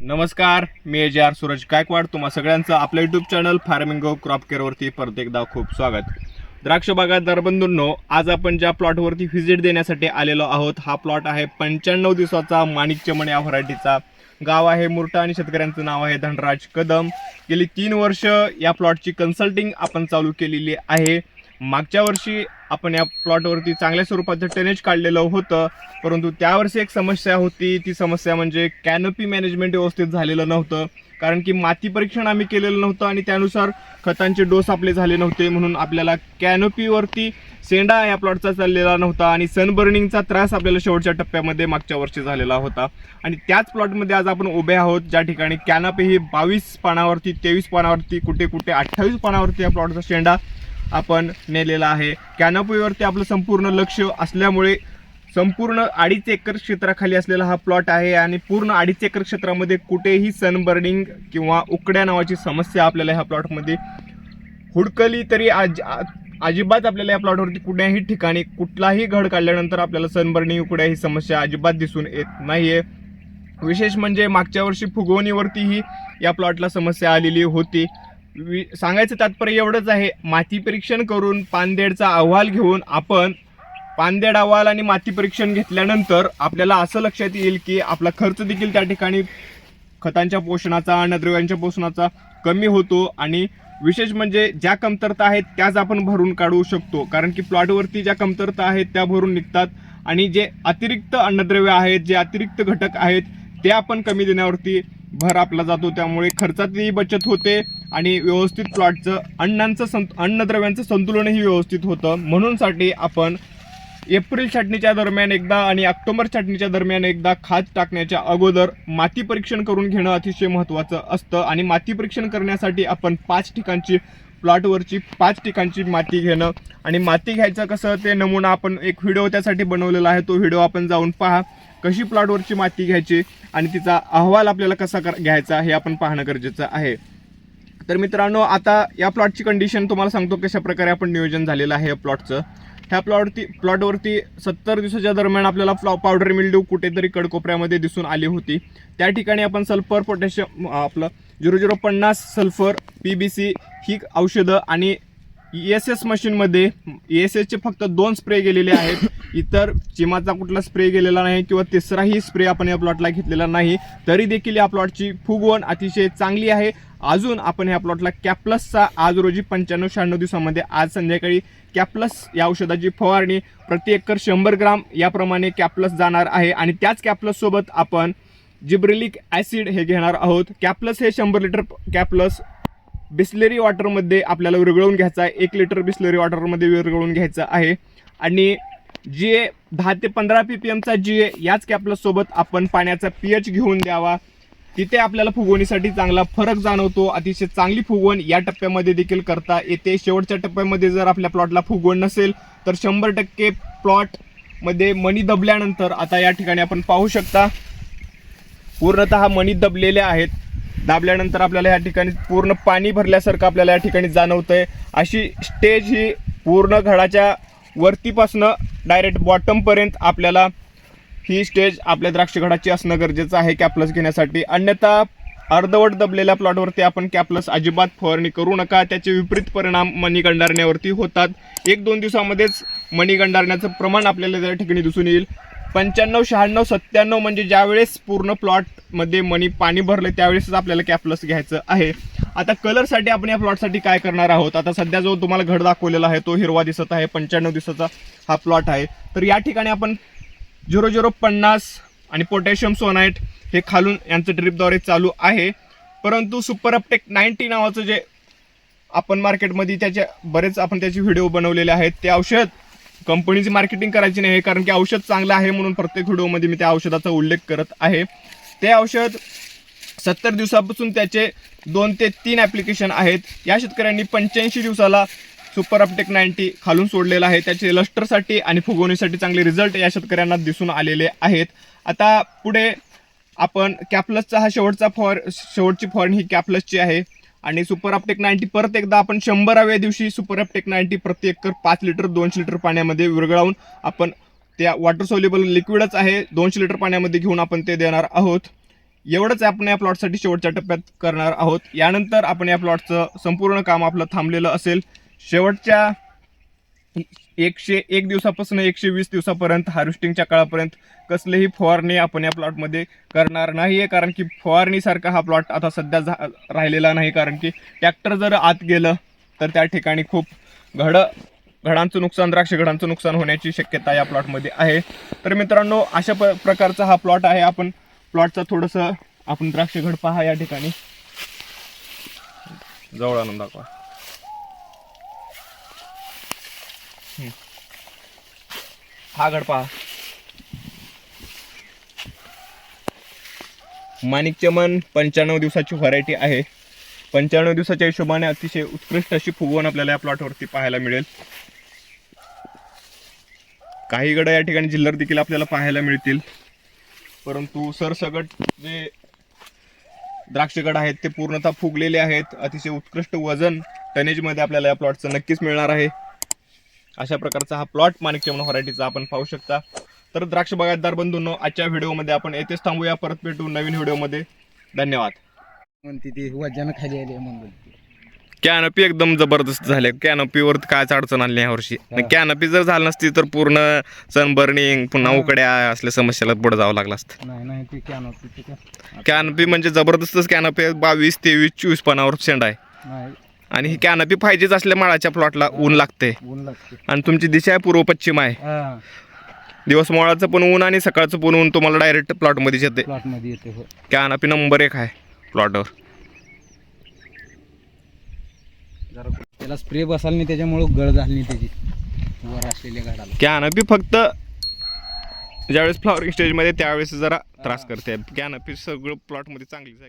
नमस्कार मी एज आर सूरज गायकवाड. तुम्हा सगळ्यांचं आपलं युट्यूब चॅनल फार्मिंग क्रॉप केअरवरती परत एकदा खूप स्वागत. द्राक्ष बागायतदार बंधूंनो आज आपण ज्या प्लॉटवरती व्हिजिट देण्यासाठी आलेलो आहोत हा प्लॉट आहे पंच्याण्णव दिवसाचा माणिक चमण या व्हरायटीचा गाव आहे मुरटा आणि शेतकऱ्यांचं नाव आहे धनराज कदम. गेली तीन वर्ष या प्लॉटची कन्सल्टिंग आपण चालू केलेली आहे. मागच्या वर्षी आपण या प्लॉटवरती चांगल्या स्वरूपाचं टेनेज काढलेलं होतं परंतु त्यावर्षी एक समस्या होती. ती समस्या म्हणजे कॅनोपी मॅनेजमेंट व्यवस्थित झालेलं नव्हतं. कारण की माती परीक्षण आम्ही केलेलं नव्हतं आणि त्यानुसार खतांचे डोस आपले झाले नव्हते. म्हणून आपल्याला कॅनोपीवरती सेंडा या प्लॉटचा चाललेला नव्हता आणि सनबर्निंगचा त्रास आपल्याला शेवटच्या टप्प्यामध्ये मागच्या वर्षी झालेला होता. आणि त्याच प्लॉटमध्ये आज आपण उभे आहोत. ज्या ठिकाणी कॅनोपी ही बावीस पानावरती तेवीस पानावरती कुठे कुठे अठ्ठावीस पानावरती या प्लॉटचा शेंडा आपण नेलेला आहे. कॅनोपीवरती आपलं संपूर्ण लक्ष असल्यामुळे संपूर्ण अडीच एकर क्षेत्राखाली असलेला हा प्लॉट आहे आणि पूर्ण अडीच एकर क्षेत्रामध्ये कुठेही सनबर्निंग किंवा उकड्या नावाची समस्या आपल्याला ह्या प्लॉटमध्ये हुडकली तरी आज अजिबात आपल्याला या प्लॉटवरती कुठल्याही ठिकाणी कुठलाही घड काढल्यानंतर आपल्याला सनबर्निंग उकड्या ही समस्या अजिबात दिसून येत नाही आहे विशेष म्हणजे मागच्या वर्षी फुगवणीवरतीही या प्लॉटला समस्या आलेली होती. सांगायचं तात्पर्य एवढंच आहे माती परीक्षण करून पानदेडचा अहवाल घेऊन आपण पानदेड अहवाल आणि माती परीक्षण घेतल्यानंतर आपल्याला असं लक्षात येईल की आपला खर्च देखील त्या ठिकाणी खतांच्या पोषणाचा अन्नद्रव्यांच्या पोषणाचा कमी होतो आणि विशेष म्हणजे ज्या कमतरता आहेत त्याच आपण भरून काढू शकतो. कारण की प्लॉटवरती ज्या कमतरता आहेत त्या भरून निघतात आणि जे अतिरिक्त अन्नद्रव्य आहेत जे अतिरिक्त घटक आहेत ते आपण कमी देण्यावरती भर आपला जातो. त्यामुळे खर्चातही बचत होते आणि व्यवस्थित प्लॉटचं अण्णांचं संत अन्नद्रव्यांचं संतुलनही व्यवस्थित होतं. म्हणूनसाठी आपण एप्रिल छाटणीच्या दरम्यान एकदा आणि ऑक्टोबर छाटणीच्या दरम्यान एकदा खाद टाकण्याच्या अगोदर माती परीक्षण करून घेणं अतिशय महत्त्वाचं असतं. आणि माती परीक्षण करण्यासाठी आपण पाच ठिकाणची प्लॉटवरची पाच ठिकाणची माती घेणं. आणि माती घ्यायचं कसं ते नमुना आपण एक व्हिडिओ त्यासाठी बनवलेला आहे. तो व्हिडिओ आपण जाऊन पहा कशी प्लॉटवरची माती घ्यायची आणि तिचा अहवाल आपल्याला कसा कर घ्यायचा हे आपण पाहणं गरजेचं आहे. तर मित्रांनो आता या प्लॉटची कंडिशन तुम्हाला सांगतो कशा प्रकारे आपण नियोजन झालेलं आहे या प्लॉटचं ह्या प्लॉटवरती प्लॉटवरती सत्तर दिवसाच्या दरम्यान आपल्याला फ्लॉ पावडर मिल्ड्यू कुठेतरी कडकोपऱ्यामध्ये दिसून आली होती. त्या ठिकाणी आपण सल्फर पोटॅशियम आपलं झिरो झिरो पन्नास सल्फर पी बी सी ही औषधं आणि ई एस एस मशीनमध्ये ई एस एसचे फक्त दोन स्प्रे गेलेले आहेत. इतर चिमाचा कुठला स्प्रे गेलेला नाही किंवा तिसराही स्प्रे आपण या प्लॉटला घेतलेला नाही. तरी देखील या प्लॉटची फुगवण अतिशय चांगली आहे. अजून आपण ह्या प्लॉटला कॅप्लसचा आज रोजी पंच्याण्णव शहाण्णव दिवसामध्ये आज संध्याकाळी कॅप्लस या औषधाची फवारणी प्रति एकर शंभर ग्राम याप्रमाणे कॅप्लस जाणार आहे. आणि त्याच कॅप्लससोबत आपण जिब्रिलिक ॲसिड हे घेणार आहोत. कॅप्लस हे शंभर लिटर कॅप्लस बिस्लेरी वॉटरमध्ये आपल्याला विरघळवून घ्यायचा आहे. एक लिटर बिस्लेरी वॉटरमध्ये विरघळवून घ्यायचं आहे. आणि जी ए दहा ते पंधरा पी पी एमचा जी ए याच कॅप्लससोबत आपण पाण्याचा पी एच घेऊन द्यावा. तिथे आपल्याला फुगवणीसाठी चांगला फरक जाणवतो. अतिशय चांगली फुगवण या टप्प्यामध्ये देखील करता येते. शेवटच्या टप्प्यामध्ये जर आपल्या प्लॉटला फुगवण नसेल तर शंभर टक्के प्लॉटमध्ये मणी दबल्यानंतर आता या ठिकाणी आपण पाहू शकता पूर्णतः मणी दबलेले आहेत. दाबल्यानंतर आपल्याला या ठिकाणी पूर्ण पाणी भरल्यासारखं आपल्याला या ठिकाणी जाणवतंय. अशी स्टेज ही पूर्ण घडाच्या वरतीपासनं डायरेक्ट बॉटमपर्यंत आपल्याला ही स्टेज आपल्या द्राक्षगडाची असणं गरजेचं आहे कॅप्लस घेण्यासाठी. अन्यथा अर्धवट दबलेल्या प्लॉटवरती आपण कॅप्लस अजिबात फवारणी करू नका. त्याचे विपरीत परिणाम मणी गंडारण्यावरती होतात. एक दोन दिवसामध्येच मणी गंडारण्याचं प्रमाण आपल्याला त्या ठिकाणी दिसून येईल. पंच्याण्णव शहाण्णव सत्त्याण्णव म्हणजे ज्यावेळेस पूर्ण प्लॉटमध्ये मनी पाणी भरलं त्यावेळेसच आपल्याला कॅप्लस घ्यायचं आहे. आता कलरसाठी आपण या प्लॉटसाठी काय करणार आहोत? आता सध्या जो तुम्हाला घड दाखवलेला आहे तो हिरवा दिसत आहे. पंच्याण्णव दिवसाचा हा प्लॉट आहे. तर या ठिकाणी आपण झिरो झिरो पन्नास आणि पोटॅशियम सोनाईट हे खालून यांचं ड्रिपद्वारे चालू आहे. परंतु सुपर अपटेक नाईन्टी नावाचं जे आपण मार्केटमध्ये त्याचे बरेच आपण त्याचे व्हिडिओ बनवलेले आहेत. ते औषध कंपनीची मार्केटिंग करायची नाही कारण की औषध चांगलं आहे म्हणून प्रत्येक व्हिडिओमध्ये मी त्या औषधाचा उल्लेख करत आहे. ते औषध सत्तर दिवसापासून त्याचे दोन ते तीन ॲप्लिकेशन आहेत. या शेतकऱ्यांनी पंच्याऐंशी दिवसाला सुपर अपटेक नाईन्टी खालून सोडलेलं आहे. त्याचे लस्टरसाठी आणि फुगवणीसाठी चांगले रिझल्ट या शेतकऱ्यांना दिसून आलेले आहेत. आता पुढे आपण कॅप्लसचा हा शेवटचा फॉर शेवटची फॉरन ही कॅप्लसची आहे. आणि सुपर अपटेक नाईन्टी परत एकदा आपण शंभराव्या दिवशी सुपर अपटेक नाईन्टी प्रति एकर पाच लिटर दोनशे लिटर पाण्यामध्ये विरघळवून आपण त्या वॉटर सोल्युबल लिक्विडच आहे. दोनशे लिटर पाण्यामध्ये घेऊन आपण ते देणार आहोत. एवढंच आपण या प्लॉटसाठी शेवटच्या टप्प्यात करणार आहोत. यानंतर आपण या प्लॉटचं संपूर्ण काम आपलं थांबलेलं असेल. शेवटच्या एकशे एक दिवसापासून एकशे वीस दिवसापर्यंत हार्वेस्टिंगच्या काळापर्यंत कसलीही फवारणी आपण या प्लॉटमध्ये करणार नाही आहे कारण की फवारणीसारखा हा प्लॉट आता सध्या झा राहिलेला नाही. कारण की ट्रॅक्टर जर आत गेलं तर त्या ठिकाणी खूप घड घडांचं नुकसान द्राक्ष घडांचं नुकसान होण्याची शक्यता या प्लॉटमध्ये आहे. तर मित्रांनो अशा प प्रकारचा हा प्लॉट आहे. आपण प्लॉटचा थोडंसं आपण द्राक्ष घड पहा या ठिकाणी. जवळ आणून दाखवा. हा गड पहा. माणिक चमन पंच्याण्णव दिवसाची व्हरायटी आहे. पंच्याण्णव दिवसाच्या हिशोबाने अतिशय उत्कृष्ट अशी फुगवण आपल्याला या प्लॉटवरती पाहायला मिळेल. काही गड या ठिकाणी जिल्हर देखील आपल्याला पाहायला मिळतील. परंतु सरसगट जे द्राक्षगड आहेत ते पूर्णतः फुगलेले आहेत. अतिशय उत्कृष्ट वजन टनेजमध्ये आपल्याला या प्लॉटचं नक्कीच मिळणार आहे. अशा प्रकारचा हा प्लॉट माणिक चमन व्हरायटीचा आपण पाहू शकता. तर द्राक्ष बागायतदार बंधूंनो आजच्या व्हिडिओमध्ये आपण येथेच थांबूया. परत भेटू नवीन व्हिडिओमध्ये. धन्यवाद. म्हणते ती वजन खाली आली म्हणून कॅनपी एकदम जबरदस्त झाले. कॅनपीवर कायच अडचण आली यावर्षी. कॅनपी जर झालं नसती तर पूर्ण सनबर्निंग पुन्हा. उकड्या असल्या समस्याला पुढे जावं लागलं असतं. नाही नाही ती कॅनपी म्हणजे जबरदस्तच कॅनपी आहे. बावीस तेवीस चोवीस पानावर शेंड आहे. नाही. आणि ही कॅनपी पाहिजेच असल्या माळाच्या प्लॉटला ऊन लागते ऊन लागते आणि तुमची दिशा आहे पूर्व पश्चिम आहे. हा. दिवस मोळाचं पण ऊन आणि सकाळचं पण ऊन तुम्हाला डायरेक्ट प्लॉटमध्येच येते प्लॉटमध्ये येते हो. कॅनपी नंबर एक आहे प्लॉटवर जरा त्याला स्प्रे बसाल नाही त्याच्यामुळे गळ झाली नाही त्याची. वर असलेल्या झाडाला कॅनपी फक्त ज्यावेळेस फ्लॉवरिंग स्टेजमध्ये त्यावेळेस जरा त्रास करते. कॅनपी सगळं प्लॉटमध्ये चांगलीच आहे.